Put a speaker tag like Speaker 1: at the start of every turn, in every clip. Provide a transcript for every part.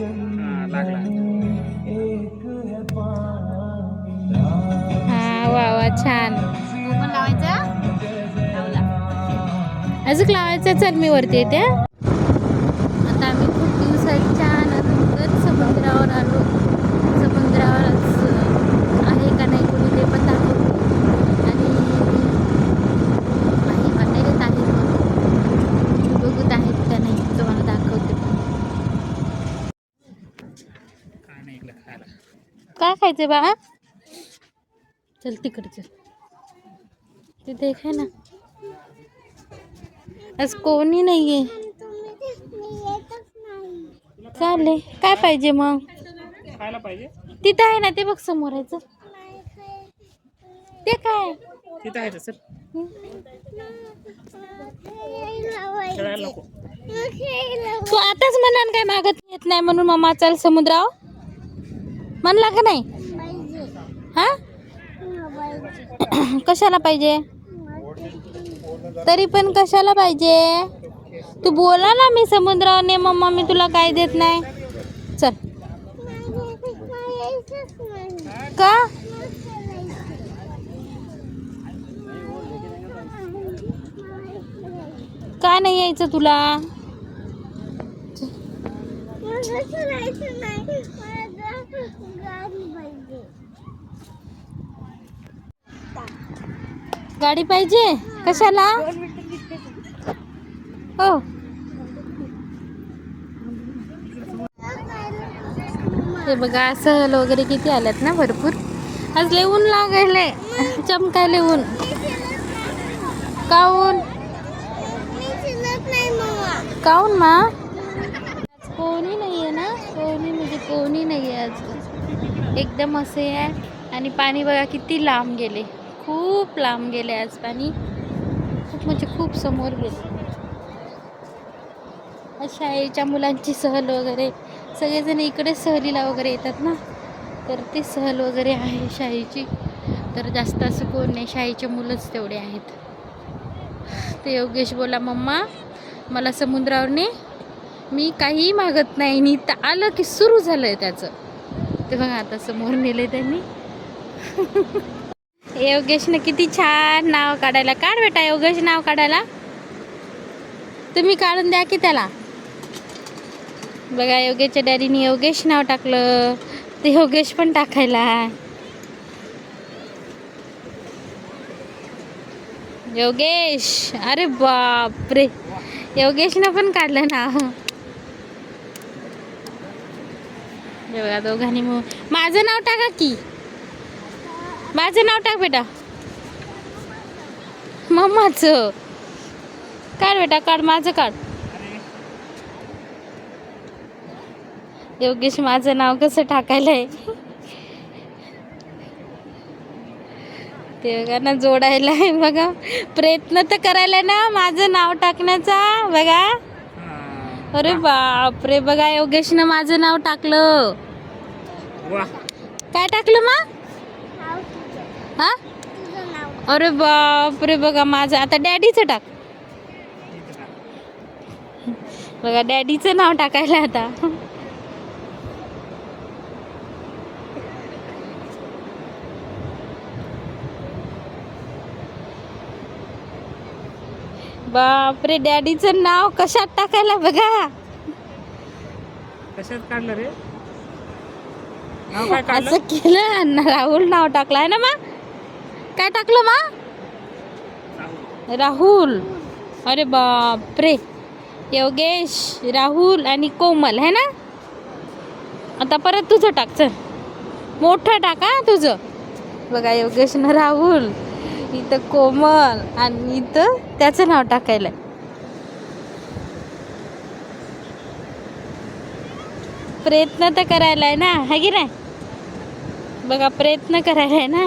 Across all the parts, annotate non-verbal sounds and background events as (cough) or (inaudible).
Speaker 1: हा
Speaker 2: हा वा वा छान.
Speaker 3: पण लावायचा?
Speaker 2: अजून लावायचं चल मी वरती येते हा. आता आम्ही खूप दिवसाच्या नंतर समुद्रावर आलो समुद्रावरच आहे का नाही कोणी ते पण दाखवतो आणि नाही वाटायलाच आहे म्हणून. बघूत आहेत का नाही तुम्हाला दाखवते
Speaker 1: काय नाही इकडे खायला
Speaker 2: काय खायचं बाळा? चल तिकडे चल. तिथे खाय ना? आज कोणी नाहीये. चालेल काय पाहिजे मग?
Speaker 1: खायला पाहिजे.
Speaker 2: तिथं आहे ना ते बघ समोर आहे. ते काय?
Speaker 1: तिथं आहे सर
Speaker 2: तू आताच म्हणा काय मागत येत नाही म्हणून मामा चल समुद्राव म्हणला का नाही? हा? कशाला पाहिजे? तरी पण कशाला पाहिजे? तू बोला ना मी समुद्रावर ने मम्मा मी तुला काय देत नाही. चल. का? का नाही यायचं तुला? गाडी पाहिजे? कशाला? हो. हे बघा सहल वगैरे किती आल्यात ना भरपूर. आज लय ऊन लागायले चमकायले ऊन. काऊन काऊन मा? आज कोणी नाही आहे ना? कोणी म्हणजे कोणी नाही आहे आज. एकदम असे आहे. आणि पाणी बघा किती लांब गेले. खूप लांब गेले आज पाणी. खूप म्हणजे खूप समोर गेले. आज शाळेच्या मुलांची सहल वगैरे. सगळेजण इकडे सहलीला वगैरे येतात ना. तर ती सहल वगैरे आहे शाळेची. तर जास्त असं कोण नाही. शाळेचे मुलंच तेवढे आहेत. ते योगेश बोला मम्मा मला समुद्रावरने मी काहीही मागत नाही. नी तर आलं की सुरू झालं आहे त्याचं. ते बघा आता समोर नेले त्यांनी. (laughs) योगेशनं किती छान नाव काढायला. काढ बेटा योगेश नाव काढायला. तुम्ही काढून द्या की त्याला. बघा योगेशच्या डॅडीने योगेश नाव टाकलं. ते योगेश पण टाकायला. योगेश अरे बापरे. योगेशनं पण काढलं नाव. हे बघा दोघांनी मग. माझं नाव टाका की. माझं नाव टाक बेटा. मम्माचं. काढ बेटा काढ माझं काढ. योगेश माझं नाव कसं टाकायला आहे? ते बघा ना जोडायला आहे बघा. प्रयत्न तर करायला ना माझं नाव टाकण्याचा बघा. अरे बापरे बघा योगेशनं माझं नाव टाकलं. काय टाकलं मग? हा? अरे बापरे बघा माझं. आता डॅडीचं टाक. बघा डॅडीचं नाव टाकायला आता. बापरे डॅडीचं नाव कशात टाकायला बघा?
Speaker 1: कशात काढलं रे?
Speaker 2: असं केलं राहुल नाव टाकलं आहे ना मा? काय टाकलं मा? राहुल. अरे बापरे. योगेश राहुल आणि कोमल है ना? आता परत तुझं टाक चल. मोठं टाका तुझं. बघा योगेशनं राहुल इथं कोमल आणि इथं त्याचं नाव टाकायला प्रयत्न तर करायला आहे ना है की नाही? बघा प्रयत्न करायला आहे ना.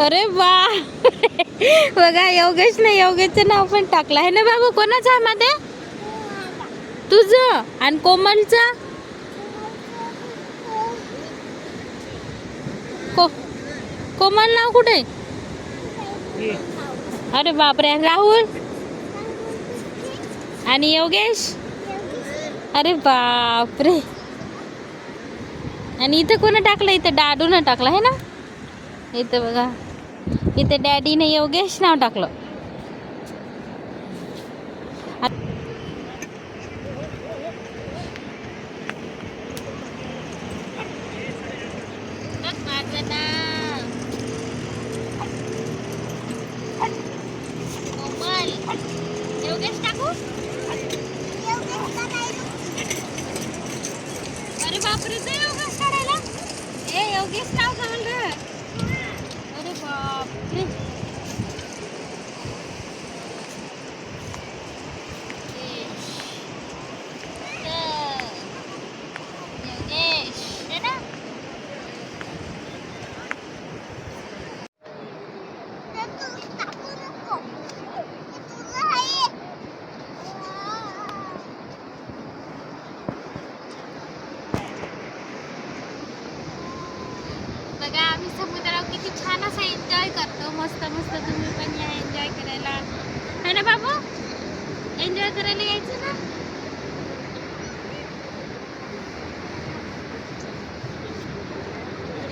Speaker 2: अरे वा. बघा योगेश ना योगेशचं नाव पण टाकलं. आहे ना बाबू कोणाचं आहे मध्ये तुझं आणि कोमलचं? को कोमल नाव कुठे? अरे बापरे राहुल? आणि योगेश? अरे बापरे. आणि इथं कोण टाकलं? इथं डाडून टाकलं आहे ना? इथं बघा. इथं डॅडीने योगेश नाव टाकलं माझं नाव कोमल योगेश टाकू अरे बापरे ते योगेश काढायला ए योगेश नाव घाल अरे बापरे योगेश. तर, योगेश है ना बघा आम्ही समुद्रावर किती छान असा एन्जॉय करतो. मस्त मस्त तुम्ही पण या एन्जॉय करायला. है ना बाबू? एन्जॉय करायला यायचं ना?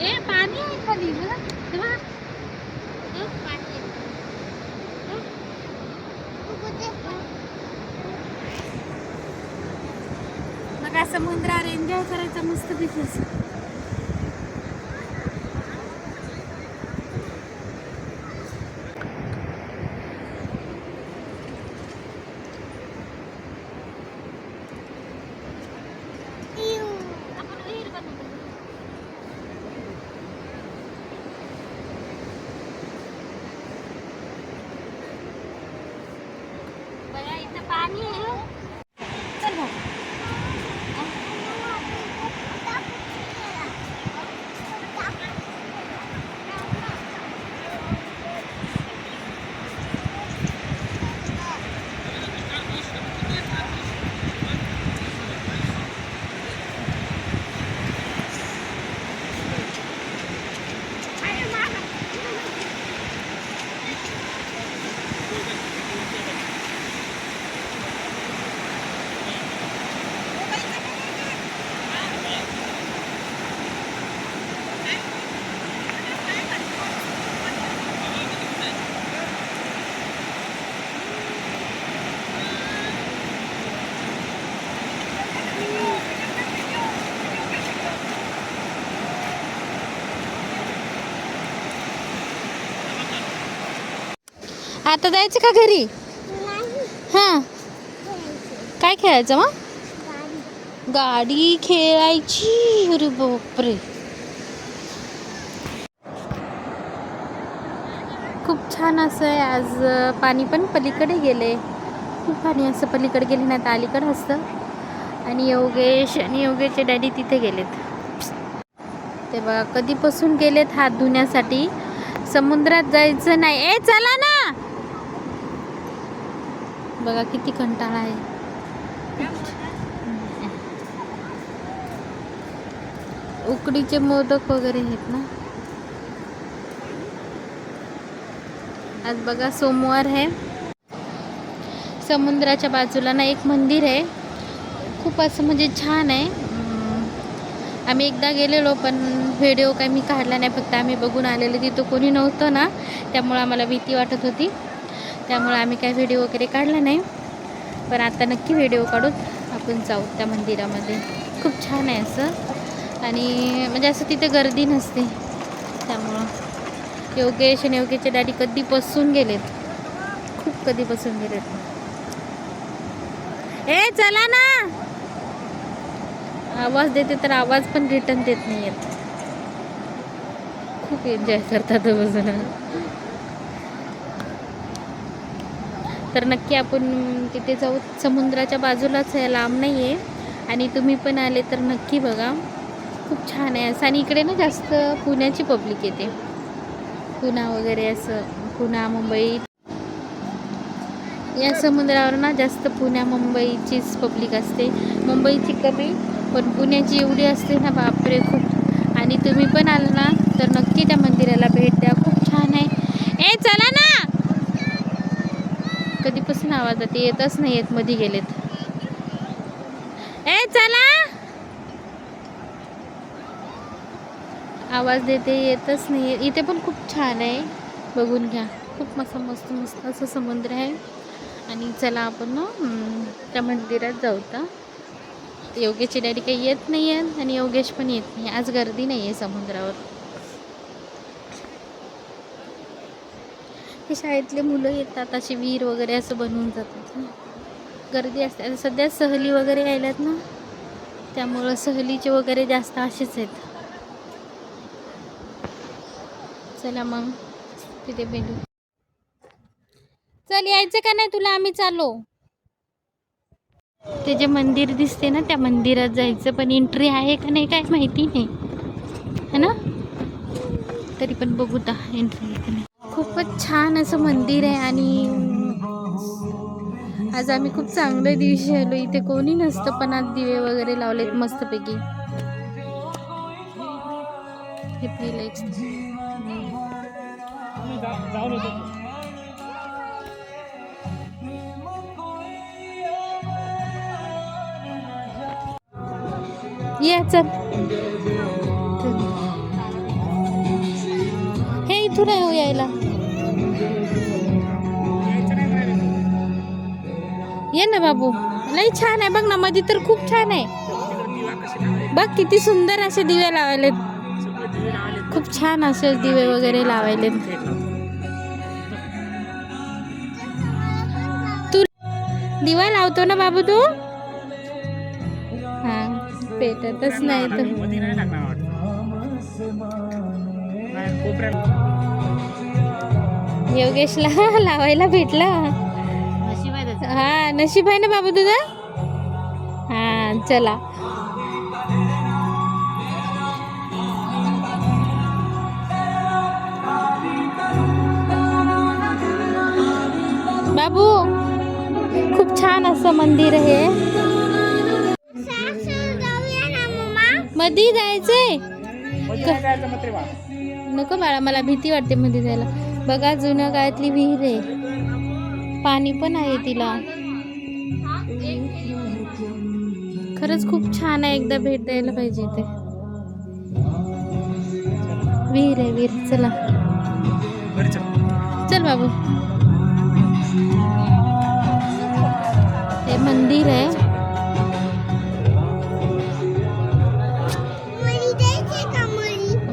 Speaker 2: ए पाणी आहे खाली बघा. पाणी बघा समुद्रावर एन्जॉय करायचा मस्त बिझनेस आपण विहीर बनवू. बघा इथं पाणी आहे चल भाऊ. आता जायचं का घरी? हां. काय खेळायचं मग? गाडी खेळायची. अरे बापरे. खूप छान असं आहे. आज पाणी पण पलीकडे गेले. खूप पाणी असं पलीकडे गेले नाही तर अलीकडे असतं. आणि योगेश आणि योगेशचे डॅडी तिथे गेलेत. ते बघा कधीपासून गेलेत? हात धुण्यासाठी. समुद्रात जायचं नाही. ए चला ना! बघा किती कंटाळा आहे. उकडीचे मोदक वगैरे आहेत ना. आज बघा सोमवार आहे. समुद्राच्या बाजूला ना एक मंदिर आहे. खूप असं म्हणजे छान आहे. आम्ही एकदा गेलेलो पण व्हिडिओ काही मी काढला नाही. फक्त आम्ही बघून आलेलो. तिथं कोणी नव्हतं ना त्यामुळं आम्हाला भीती वाटत होती. त्यामुळे आम्ही काही व्हिडिओ वगैरे काढला नाही. पण आता नक्की व्हिडिओ काढून आपण जाऊ त्या मंदिरामध्ये. खूप छान आहे असं. आणि म्हणजे असं तिथे गर्दी नसते. त्यामुळं योगेश आणि योगेशचे डॅडी कधीपासून गेलेत. खूप कधी बसून गेलेत. ए चला ना! आवाज देते तर आवाज पण रिटर्न देत नाही आहेत खूप एन्जॉय करतात बसून. तर नक्की आपण तिथे जाऊ. समुद्राच्या बाजूलाच आहे लांब नाही आहे आणि तुम्ही पण आले तर नक्की बघा. खूप छान आहे असं. आणि इकडे ना जास्त पुण्याची पब्लिक येते. पुणा वगैरे असं. पुणा मुंबई. या समुद्रावर ना जास्त पुण्या मुंबईचीच पब्लिक असते. मुंबईची कमी पण पुण्याची एवढी असते ना बापरे खूप. आणि तुम्ही पण आल ना तर नक्की येतच नाही येत मध्ये गेलेत. ए चला! आवाज देते येतच नाही इथे पण खूप छान आहे. बघून घ्या. खूप मस्त मस्त मस्त असं समुद्र आहे. आणि चला आपण ना त्या मंदिरात जाऊ आता. योगेशची डॅडी काही येत नाही आहेत आणि योगेश पण येत नाही. आज गर्दी नाही आहे समुद्रावर. बाकी शाळेतले मुलं येतात असे विहीर वगैरे असं बनवून जातात ना. गर्दी असते. आता सध्या सहली वगैरे यायल्यात ना त्यामुळं सहलीचे वगैरे जास्त असेच आहेत. चला मग तिथे भेटू. चल यायचं का नाही तुला? आम्ही चालो ते जे मंदिर दिसते ना त्या मंदिरात जायचं पण एंट्री आहे का नाही काय माहिती नाही. है ना? तरी पण बघू ता एंट्री आहे का नाही. खूपच छान असं मंदिर आहे आणि आज आम्ही खूप चांगल्या दिवशी आलो. इथे कोणी नसतं पण आज दिवे वगैरे लावलेत मस्तपैकी. हे पहिलं चल. हे इथून आहे हो यायला. ये ना बाबू. लई छान आहे. बघ ना मध्ये तर खूप छान आहे. बघ किती सुंदर असे दिवे लावायलेत. खूप छान असे दिवे वगैरे लावायलेत. तू दिवा लावतो ना बाबू तू? हा पेटतच नाही तर. योगेशला (laughs) लावायला भेटला. हा नशीब आहे ना बाबू तुझं? हा चला. बाबू खूप छान असं मंदिर आहे. मधी जायचंय. नको बाळा मला भीती वाटते मध्ये जायला. बघा जुन्या काळातली विहीर आहे. पाणी पण आहे तिला. खरंच खूप छान आहे एकदा भेट द्यायला पाहिजे इथे. विहीर आहे विहीर. चला.
Speaker 1: चल.
Speaker 2: चल बाबू. हे मंदिर आहे.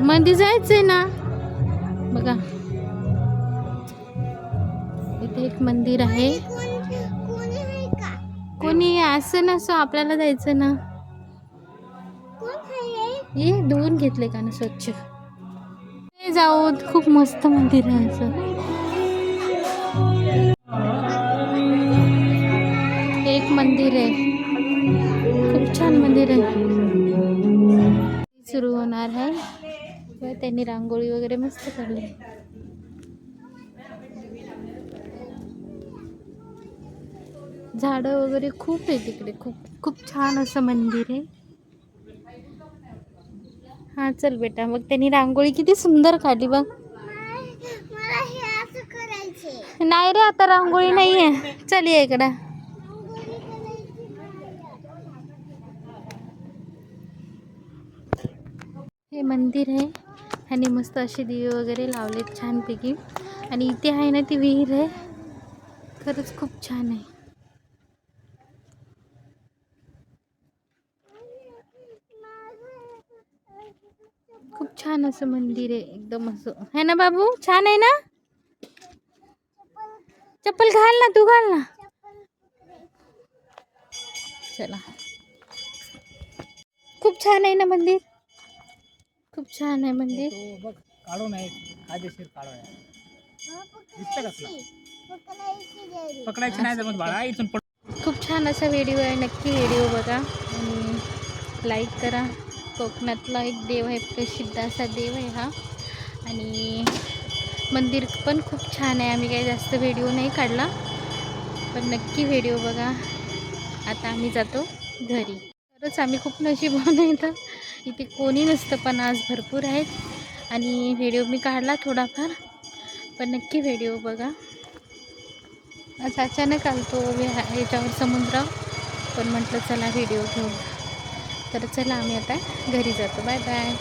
Speaker 2: मंदिर जायचंय ना. मंदिर आहे. कोणी असं नसो आपल्याला जायचं ना. ये धुवून घेतले का ना स्वच्छ जाऊ खूप मस्त मंदिर आहे असं. एक मंदिर आहे. खूप छान मंदिर आहे. सुरू होणार आहे. त्यांनी रांगोळी वगैरे मस्त काढली. झाडं वगैरे खूप आहे तिकडे. खूप खूप छान असं मंदिर आहे. हां चल बेटा मग त्यांनी रांगोळी किती सुंदर काढली बघ. नाही रे आता रांगोळी नाही आहे चल ये इकडं. हे मंदिर आहे आणि मस्त असे दिवे वगैरे लावलेत छानपैकी. आणि इथे आहे ना ती विहीर आहे. खरंच खूप छान आहे. छान असं मंदिर आहे एकदम असं. है ना बाबू? छान आहे ना? चप्पल घाल ना तू घाल ना. चला. खूप छान आहे ना मंदिर? खूप छान आहे मंदिर.
Speaker 1: तो बघ काढून आहे कायदेशीर काढून आहे दिसतं नाही जमत बाळा इथून
Speaker 2: खूप छान असा व्हिडिओ आहे नक्की व्हिडिओ बघा आणि लाईक करा. कोकणातला एक देव आहे प्रसिद्ध असा देव आहे हा. आणि मंदिर पण खूप छान आहे. आम्ही काही जास्त व्हिडिओ नाही काढला. पण नक्की व्हिडिओ बघा. आता आम्ही जातो घरी. खरंच आम्ही खूप नशिबान आहे तर इथे कोणी नसतं पण आज भरपूर आहेत. आणि व्हिडिओ मी काढला थोडाफार. पण नक्की व्हिडिओ बघा. आज अचानक आलतो विहा याच्यावर समुद्र पण म्हटलं चला व्हिडिओ घेऊ तर चला आम्ही आता घरी जातो. Bye bye.